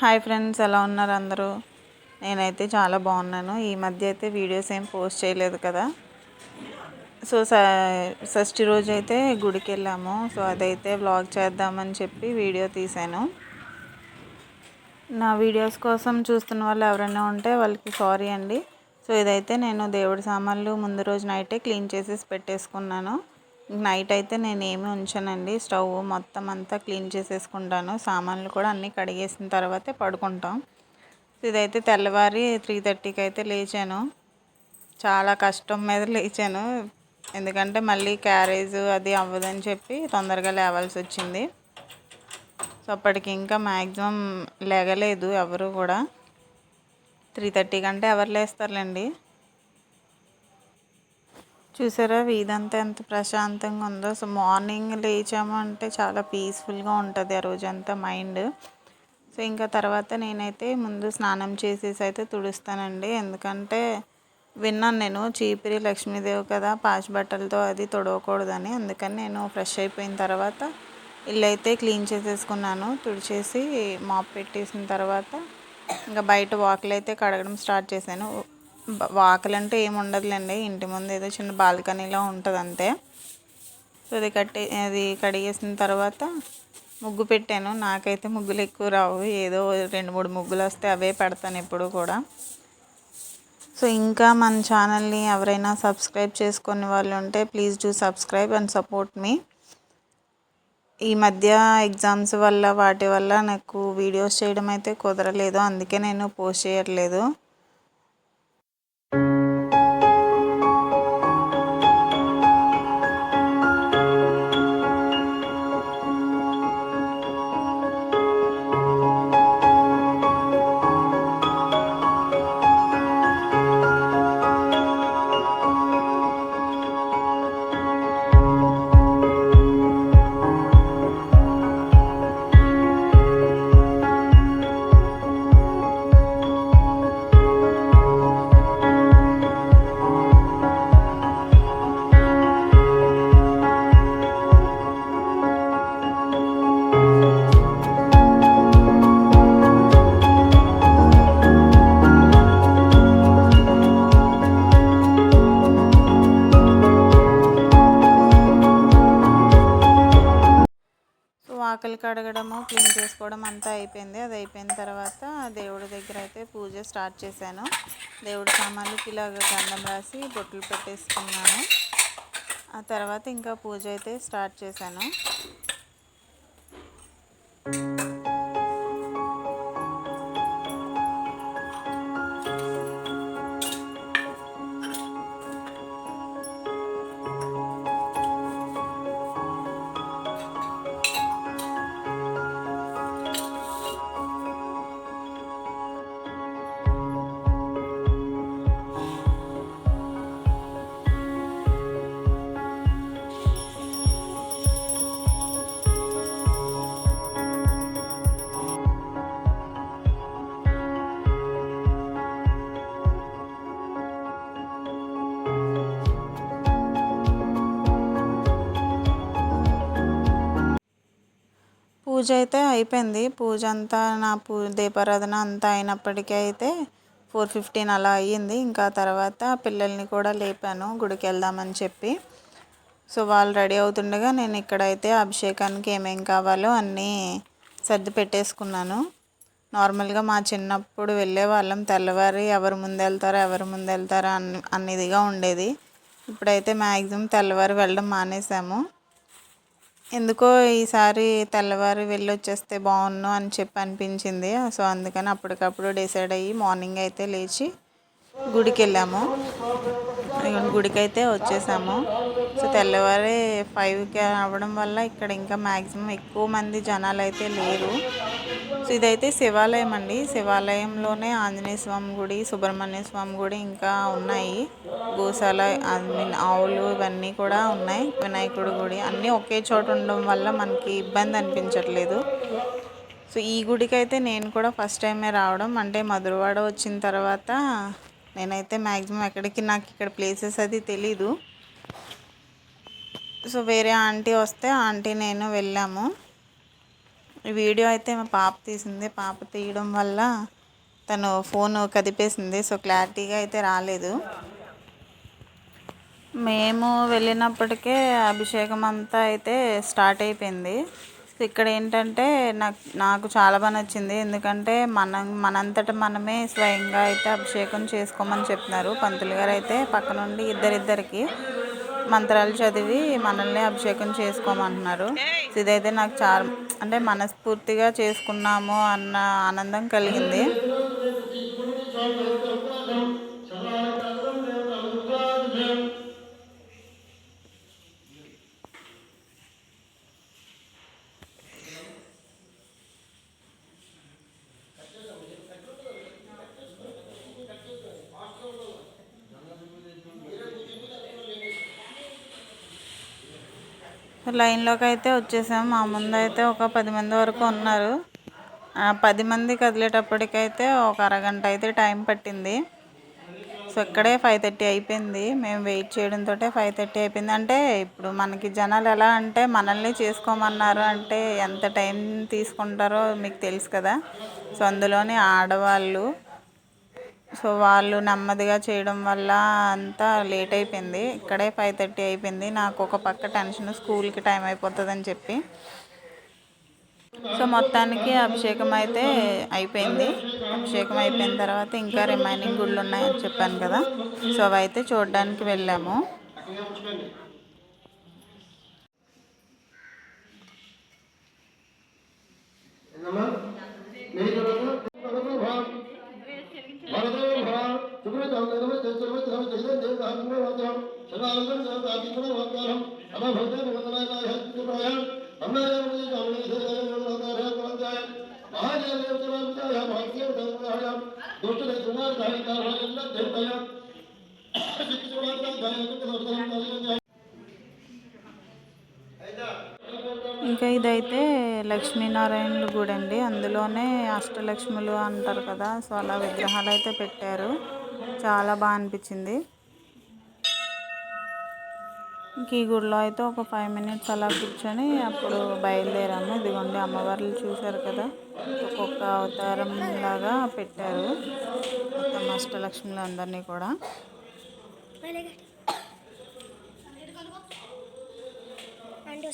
Hi friends ఎలా ఉన్నారు అందరూ? నేనైతే చాలా బాగున్నాను. ఈ మధ్య అయితే వీడియోస్ ఏం పోస్ట్ చేయలేదు కదా. సో షష్ఠి రోజు అయితే గుడికి వెళ్ళాము. సో అదైతే వ్లాగ్ చేద్దామని చెప్పి వీడియో తీశాను. నా వీడియోస్ కోసం చూస్తున్న వాళ్ళు ఎవరైనా ఉంటే వాళ్ళకి సారీ అండి. సో ఇదైతే నేను దేవుడి సామాన్లు ముందు రోజు నైటే క్లీన్ చేసేసి పెట్టేసుకున్నాను. నైట్ అయితే నేను ఏమి ఉంచానండి. స్టవ్ మొత్తం అంతా క్లీన్ చేసేసుకుంటాను. సామాన్లు కూడా అన్నీ కడిగేసిన తర్వాతే పడుకుంటాం. ఇదైతే తెల్లవారి త్రీ థర్టీకి అయితే లేచాను. చాలా కష్టం మీద లేచాను. ఎందుకంటే మళ్ళీ క్యారేజ్ అది అవ్వదని చెప్పి తొందరగా లేవాల్సి వచ్చింది. సో అప్పటికి ఇంకా మ్యాక్సిమం లేగలేదు ఎవరు కూడా. త్రీ థర్టీ కంటే ఎవరు లేస్తారులేండి. చూసారా? వీధంతా ఎంత ప్రశాంతంగా ఉందో. సో మార్నింగ్ లేచాము అంటే చాలా పీస్ఫుల్గా ఉంటుంది ఆ రోజంతా మైండ్. సో ఇంకా తర్వాత నేనైతే ముందు స్నానం చేసేసి అయితే తుడుస్తానండి. ఎందుకంటే విన్నాను నేను చీపిరి లక్ష్మీదేవి కదా పాచి బట్టలతో అది తొడవకూడదని. అందుకని నేను ఫ్రెష్ అయిపోయిన తర్వాత ఇల్లు అయితే క్లీన్ చేసేసుకున్నాను. తుడిచేసి మాప్ పెట్టేసిన తర్వాత ఇంకా బయట వాకిలు అయితే కడగడం స్టార్ట్ చేశాను. వాకలంటే ఏమి ఉండదులేండి. ఇంటి ముందు ఏదో చిన్న బాల్కనీలో ఉంటుంది అంతే సో అది కట్టి అది కడిగేసిన తర్వాత ముగ్గు పెట్టాను. నాకైతే ముగ్గులు ఎక్కువ రావు. ఏదో రెండు మూడు ముగ్గులు వస్తే అవే పెడతాను ఎప్పుడు కూడా. సో ఇంకా మన ఛానల్ని ఎవరైనా సబ్స్క్రైబ్ చేసుకునే వాళ్ళు ఉంటే please do subscribe and support me. ఈ మధ్య ఎగ్జామ్స్ వల్ల వాటి వల్ల నాకు వీడియోస్ చేయడం అయితే కుదరలేదు. అందుకే నేను పోస్ట్ చేయట్లేదు. కడగడము క్లీన్ చేసుకోవడం అంతా అయిపోయింది. అది అయిపోయిన తర్వాత దేవుడి దగ్గర అయితే పూజ స్టార్ట్ చేశాను. దేవుడి సామాన్లకి ఇలాగ గంధం రాసి బొట్లు పెట్టేసుకున్నాను. ఆ తర్వాత ఇంకా పూజ అయితే స్టార్ట్ చేశాను. పూజ అయితే అయిపోయింది. పూజ అంతా నా పూ దీపారాధన అంతా అయినప్పటికీ అయితే ఫోర్ ఫిఫ్టీన్ అలా అయ్యింది. ఇంకా తర్వాత పిల్లల్ని కూడా లేపాను. గుడికి వెళ్దామని చెప్పి. సో వాళ్ళు రెడీ అవుతుండగా నేను ఇక్కడైతే అభిషేకానికి ఏమేం కావాలో అన్నీ సర్ది పెట్టేసుకున్నాను. నార్మల్గా మా చిన్నప్పుడు వెళ్ళే వాళ్ళం. తెల్లవారి ఎవరు ముందు వెళ్తారో ఎవరు ముందు వెళ్తారో అన్ అన్నిదిగా ఉండేది. ఇప్పుడైతే మ్యాక్సిమం తెల్లవారి వెళ్ళడం మానేసాము. ఎందుకో ఈసారి తెల్లవారు వెళ్ళి వచ్చేస్తే బాగున్ను అని చెప్పి అనిపించింది. సో అందుకని అప్పటికప్పుడు డిసైడ్ అయ్యి మార్నింగ్ అయితే లేచి గుడికి వెళ్ళాము. గుడికి అయితే వచ్చేసాము. సో తెల్లవారి ఫైవ్కి అవ్వడం వల్ల ఇక్కడ ఇంకా మ్యాక్సిమం ఎక్కువ మంది జనాలు అయితే లేరు. ఇదైతే శివాలయం అండి. శివాలయంలోనే ఆంజనేయ స్వామి గుడి సుబ్రహ్మణ్య స్వామి గుడి ఇంకా ఉన్నాయి. గోశాల ఐ మీన్ ఆవులు ఇవన్నీ కూడా ఉన్నాయి. వినాయకుడి గుడి అన్నీ ఒకే చోట ఉండడం వల్ల మనకి ఇబ్బంది అనిపించట్లేదు. సో ఈ గుడికి అయితే నేను కూడా ఫస్ట్ టైమే రావడం. అంటే మధురవాడ వచ్చిన తర్వాత నేనైతే మ్యాక్సిమం ఎక్కడికి నాకు ఇక్కడ ప్లేసెస్ అది తెలీదు. సో వేరే ఆంటీ వస్తే ఆంటీ నేను వెళ్ళాము. ఈ వీడియో అయితే మా పాప తీసింది. పాప తీయడం వల్ల తను ఫోన్ కదిపేసింది. సో క్లారిటీగా అయితే రాలేదు. మేము వెళ్ళినప్పటికే అభిషేకం అంతా అయితే స్టార్ట్ అయిపోయింది. సో ఇక్కడ ఏంటంటే నాకు నాకు చాలా బాగా నచ్చింది. ఎందుకంటే మనం మనంతట మనమే స్వయంగా అయితే అభిషేకం చేసుకోమని చెప్తున్నారు పంతులు గారు అయితే పక్క నుండి ఇద్దరిద్దరికి మంత్రాలు చదివి మనల్ని అభిషేకం చేసుకోమంటున్నారు. ఇదైతే నాకు చాలా అంటే మనస్ఫూర్తిగా చేసుకున్నాము అన్న ఆనందం కలిగింది. లైన్లోకి అయితే వచ్చేసాం. మా ముందైతే ఒక పది మంది వరకు ఉన్నారు. పది మంది కదిలేటప్పటికైతే ఒక అరగంట అయితే టైం పట్టింది. సో ఇక్కడే ఫైవ్ థర్టీ అయిపోయింది. మేము వెయిట్ చేయడంతో ఫైవ్ థర్టీ అయిపోయింది. అంటే ఇప్పుడు మనకి జనాలు ఎలా అంటే మనల్ని చేసుకోమన్నారు అంటే ఎంత టైం తీసుకుంటారో మీకు తెలుసు కదా. సో అందులోని ఆడవాళ్ళు సో వాళ్ళు నెమ్మదిగా చేయడం వల్ల అంతా లేట్ అయిపోయింది. ఇక్కడే ఫైవ్ థర్టీ అయిపోయింది. నాకు ఒక పక్క టెన్షన్ స్కూల్కి టైం అయిపోతుందని చెప్పి. సో మొత్తానికి అభిషేకం అయితే అయిపోయింది. అభిషేకం అయిపోయిన తర్వాత ఇంకా రిమైనింగ్ గుళ్ళు ఉన్నాయని చెప్పాను కదా. సో అవైతే చూడడానికి వెళ్ళాము. ఇంకా ఇదైతే లక్ష్మీనారాయణుల గుడి అండి. అందులోనే అష్టలక్ష్ములు అంటారు కదా సో అలా విగ్రహాలు అయితే పెట్టారు. చాలా బాగా అనిపించింది. ఈ గుడిలో అయితే ఒక ఫైవ్ మినిట్స్ అలా కూర్చొని అప్పుడు బయలుదేరాము. ఇదిగోండి అమ్మవార్లు చూశారు కదా. ఒక్కొక్క అవతారం లాగా పెట్టారు. మొత్తం అష్టలక్ష్ములు అందరినీ కూడా. आंटी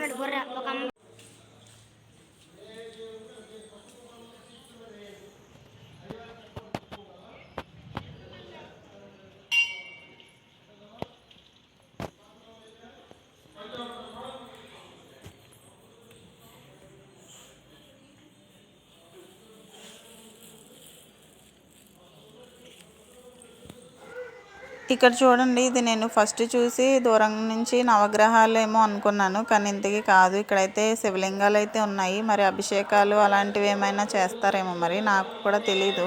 ఉన్నాడు బుర్ర. ఒక అమ్మ ఇక్కడ చూడండి ఇది నేను ఫస్ట్ చూసి దూరం నుంచి నవగ్రహాలు ఏమో అనుకున్నాను కానీ ఇంతకీ కాదు. ఇక్కడైతే శివలింగాలు అయితే ఉన్నాయి. మరి అభిషేకాలు అలాంటివి ఏమైనా చేస్తారేమో మరి నాకు కూడా తెలీదు.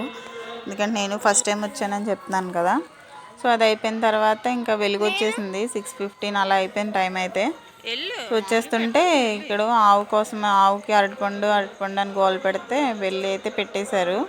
ఎందుకంటే నేను ఫస్ట్ టైం వచ్చానని చెప్తున్నాను కదా. సో అది అయిపోయిన తర్వాత ఇంకా వెలుగు వచ్చేసింది. సిక్స్ ఫిఫ్టీన్ అలా అయిపోయిన టైం అయితే. వచ్చేస్తుంటే ఇక్కడ ఆవు కోసం ఆవుకి అరటిపండు అరటిపండు అని గోలు పెడితే వెళ్ళి అయితే పెట్టేశారు.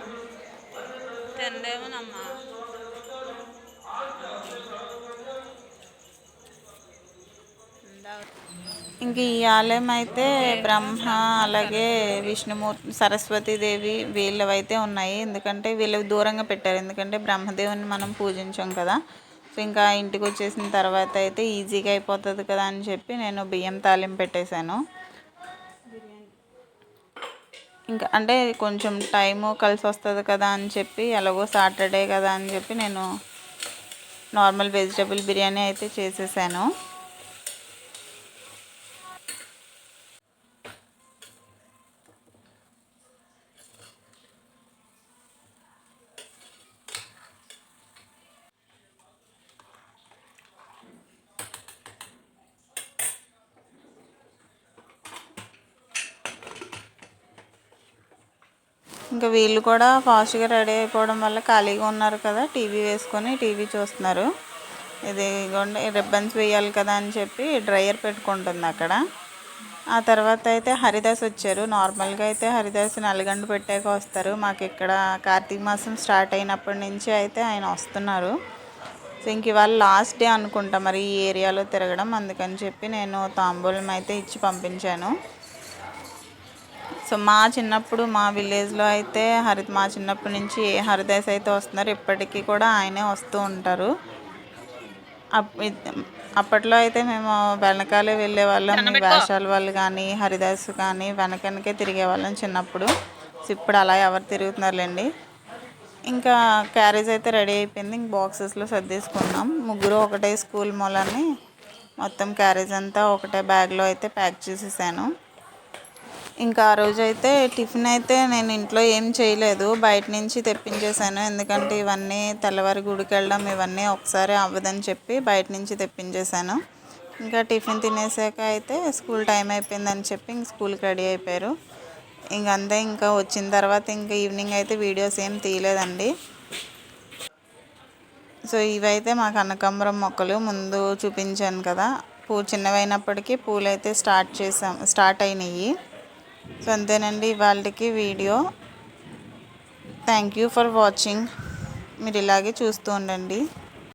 ఇంక ఈ ఆలయం అయితే బ్రహ్మ అలాగే విష్ణుమూర్తి సరస్వతీదేవి వీళ్ళవైతే ఉన్నాయి. ఎందుకంటే వీళ్ళవి దూరంగా పెట్టారు. ఎందుకంటే బ్రహ్మదేవుని మనం పూజించాం కదా. సో ఇంకా ఇంటికి వచ్చేసిన తర్వాత అయితే ఈజీగా అయిపోతుంది కదా అని చెప్పి నేను బియ్యం తాలింపు పెట్టేశాను. ఇంకా అంటే కొంచెం టైము కలిసి వస్తుంది కదా అని చెప్పి ఎలాగో సాటర్డే కదా అని చెప్పి నేను నార్మల్ వెజిటబుల్ బిర్యానీ అయితే చేసేసాను. ఇంకా వీళ్ళు కూడా ఫాస్ట్గా రెడీ అయిపోవడం వల్ల ఖాళీగా ఉన్నారు కదా టీవీ వేసుకొని టీవీ చూస్తున్నారు. ఇది రిబ్బన్స్ వేయాలి కదా అని చెప్పి డ్రైయర్ పెట్టుకుంటుంది అక్కడ. ఆ తర్వాత అయితే హరిదాస్ వచ్చారు. నార్మల్గా అయితే హరిదాస్ నల్గొండ పెట్టాక వస్తారు. మాకు ఇక్కడ కార్తీక మాసం స్టార్ట్ అయినప్పటి నుంచి అయితే ఆయన వస్తున్నారు. సో ఇంక ఇవాళ లాస్ట్ డే అనుకుంటా మరి ఈ ఏరియాలో తిరగడం. అందుకని చెప్పి నేను తాంబూలం అయితే ఇచ్చి పంపించాను. సో మా చిన్నప్పుడు మా విలేజ్లో అయితే హరి మా చిన్నప్పటి నుంచి ఏ హరిదాస్ అయితే వస్తున్నారు ఇప్పటికీ కూడా ఆయనే వస్తూ ఉంటారు. అప్పట్లో అయితే మేము వెనకాలే వెళ్ళే వాళ్ళం వేషాల వాళ్ళు కానీ హరిదాస్ కానీ వెనకనకే తిరిగే వాళ్ళం చిన్నప్పుడు. సో ఇప్పుడు అలా ఎవరు తిరుగుతున్నారులేండి. ఇంకా క్యారేజ్ అయితే రెడీ అయిపోయింది. ఇంక బాక్సెస్లో సర్దేసుకున్నాం. ముగ్గురు ఒకటే స్కూల్ మూలని మొత్తం క్యారేజ్ అంతా ఒకటే బ్యాగ్లో అయితే ప్యాక్ చేసేసాను. ఇంకా ఆ రోజు అయితే టిఫిన్ అయితే నేను ఇంట్లో ఏం చేయలేదు. బయట నుంచి తెప్పించేసాను ఎందుకంటే ఇవన్నీ తెల్లవారి గుడికి వెళ్ళడం ఇవన్నీ ఒకసారి అవ్వదని చెప్పి బయట నుంచి తెప్పించేశాను. ఇంకా టిఫిన్ తినేసాక అయితే స్కూల్ టైం అయిపోయిందని చెప్పి ఇంక స్కూల్కి రెడీ అయిపోయారు. ఇంక అంతే ఇంకా వచ్చిన తర్వాత ఇంకా ఈవినింగ్ అయితే వీడియోస్ ఏం తీయలేదండి. సో ఇవైతే మా కనకాంబరం మొక్కలు ముందు చూపించాను కదా. పూ చిన్నవైనప్పటికీ పూలు అయితే స్టార్ట్ చేసాం స్టార్ట్ అయినాయి. సో అంతేనండి ఇవాళకి video. Thank you for watching మీరు ఇలాగే చూస్తూ ఉండండి.